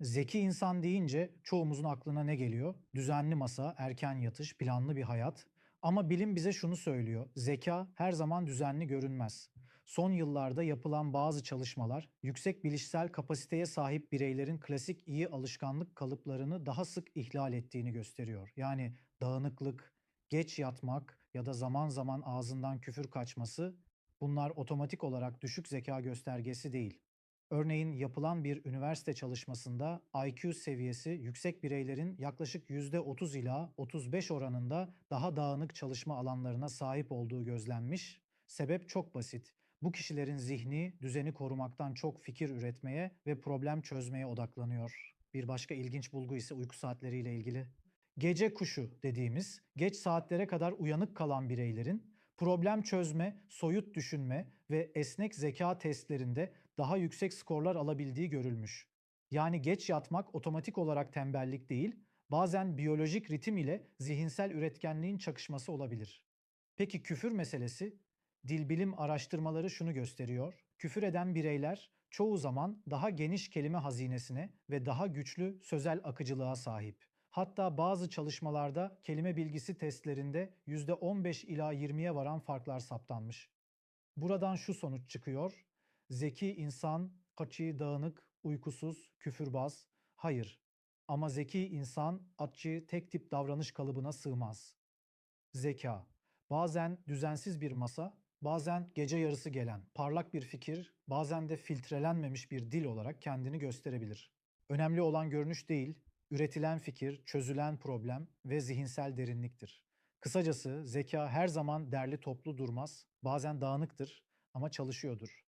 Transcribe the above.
Zeki insan deyince çoğumuzun aklına ne geliyor? Düzenli masa, erken yatış, planlı bir hayat. Ama bilim bize şunu söylüyor. Zeka her zaman düzenli görünmez. Son yıllarda yapılan bazı çalışmalar yüksek bilişsel kapasiteye sahip bireylerin klasik iyi alışkanlık kalıplarını daha sık ihlal ettiğini gösteriyor. Yani dağınıklık, geç yatmak ya da zaman zaman ağzından küfür kaçması bunlar otomatik olarak düşük zeka göstergesi değil. Örneğin yapılan bir üniversite çalışmasında IQ seviyesi yüksek bireylerin yaklaşık %30 ila 35 oranında daha dağınık çalışma alanlarına sahip olduğu gözlenmiş. Sebep çok basit. Bu kişilerin zihni düzeni korumaktan çok fikir üretmeye ve problem çözmeye odaklanıyor. Bir başka ilginç bulgu ise uyku saatleriyle ilgili. Gece kuşu dediğimiz geç saatlere kadar uyanık kalan bireylerin problem çözme, soyut düşünme ve esnek zeka testlerinde daha yüksek skorlar alabildiği görülmüş. Yani geç yatmak otomatik olarak tembellik değil, bazen biyolojik ritim ile zihinsel üretkenliğin çakışması olabilir. Peki küfür meselesi? Dilbilim araştırmaları şunu gösteriyor. Küfür eden bireyler çoğu zaman daha geniş kelime hazinesine ve daha güçlü sözel akıcılığa sahip. Hatta bazı çalışmalarda kelime bilgisi testlerinde %15 ila 20'ye varan farklar saptanmış. Buradan şu sonuç çıkıyor. Zeki insan, kaçı dağınık, uykusuz, küfürbaz. Hayır. Ama zeki insan, atçı tek tip davranış kalıbına sığmaz. Zeka. Bazen düzensiz bir masa, bazen gece yarısı gelen parlak bir fikir, bazen de filtrelenmemiş bir dil olarak kendini gösterebilir. Önemli olan görünüş değil, üretilen fikir, çözülen problem ve zihinsel derinliktir. Kısacası zeka her zaman derli toplu durmaz, bazen dağınıktır ama çalışıyordur.